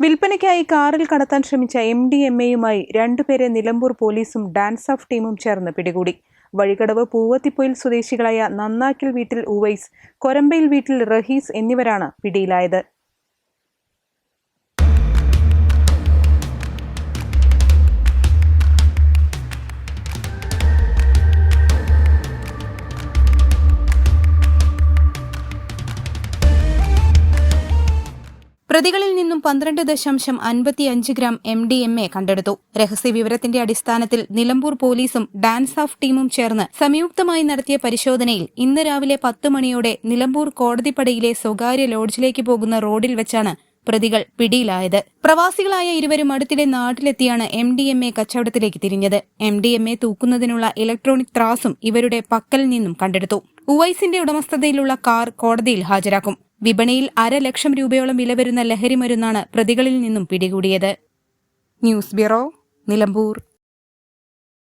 വിൽപ്പനയ്ക്കായി കാറിൽ കടത്താൻ ശ്രമിച്ച എം ഡി എം എയുമായി രണ്ടുപേരെ നിലമ്പൂർ പോലീസും ഡാൻസ് ഓഫ് ടീമും ചേർന്ന് പിടികൂടി. വഴികടവ് പൂവത്തിപ്പൊയിൽ സ്വദേശികളായ നന്നാക്കിൽ വീട്ടിൽ ഉവൈസ് കൊരമ്പയിൽ വീട്ടിൽ റഹീസ് എന്നിവരാണ് പിടിയിലായത്. പ്രതികളിൽ നിന്നും പന്ത്രണ്ട് ദശാംശം അൻപത്തിയഞ്ച് gram M D M A കണ്ടെടുത്തു. രഹസ്യ വിവരത്തിന്റെ അടിസ്ഥാനത്തിൽ നിലമ്പൂർ പോലീസും ഡാൻസ് ഓഫ് ടീമും ചേർന്ന് സംയുക്തമായി നടത്തിയ പരിശോധനയിൽ ഇന്ന് രാവിലെ പത്ത് മണിയോടെ നിലമ്പൂർ കോടതിപ്പടിയിലെ സ്വകാര്യ ലോഡ്ജിലേക്ക് പോകുന്ന റോഡിൽ വെച്ചാണ് പ്രതികൾ പിടിയിലായത്. പ്രവാസികളായ ഇരുവരും അടുത്തിടെ നാട്ടിലെത്തിയാണ് എം ഡി എം എ കച്ചവടത്തിലേക്ക് തിരിഞ്ഞത്. എം ഡി എം എ തൂക്കുന്നതിനുള്ള ഇലക്ട്രോണിക് ത്രാസും ഇവരുടെ പക്കൽ നിന്നും കണ്ടെടുത്തു. ഉവൈസിന്റെ ഉടമസ്ഥതയിലുള്ള കാർ കോടതിയിൽ ഹാജരാക്കും. വിപണിയിൽ അര ലക്ഷം രൂപയോളം വില വരുന്ന ലഹരി മരുന്നാണ് പ്രതികളിൽ നിന്നും പിടികൂടിയത്. News bureau Nilambur.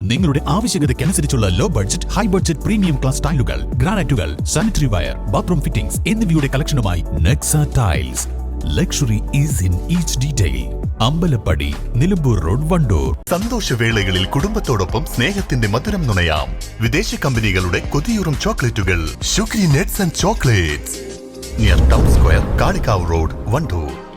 നിങ്ങളുടെ ആവശ്യകതയ്ക്കനുസരിച്ചുള്ള low budget high budget premium class ടൈലുകൾ ഗ്രാനൈറ്റുകൾ സാനിറ്ററി വയർ ബാത്റൂം ഫിറ്റിംഗ്സ് എന്നിവയുടെ കളക്ഷനുമായി Nexa tiles luxury is in each detail Ambalappadi Nilambur road Wandoor. സന്തോഷവേളകളിൽ കുടുംബത്തോടൊപ്പം സ്നേഹത്തിന്റെ മധുരം നുണയാം. വിദേശ കമ്പനികളുടെ കൊതിയൂറും ചോക്ലേറ്റുകൾ. Sugary nuts and chocolates. Near town square Kalikavu road Wandoor.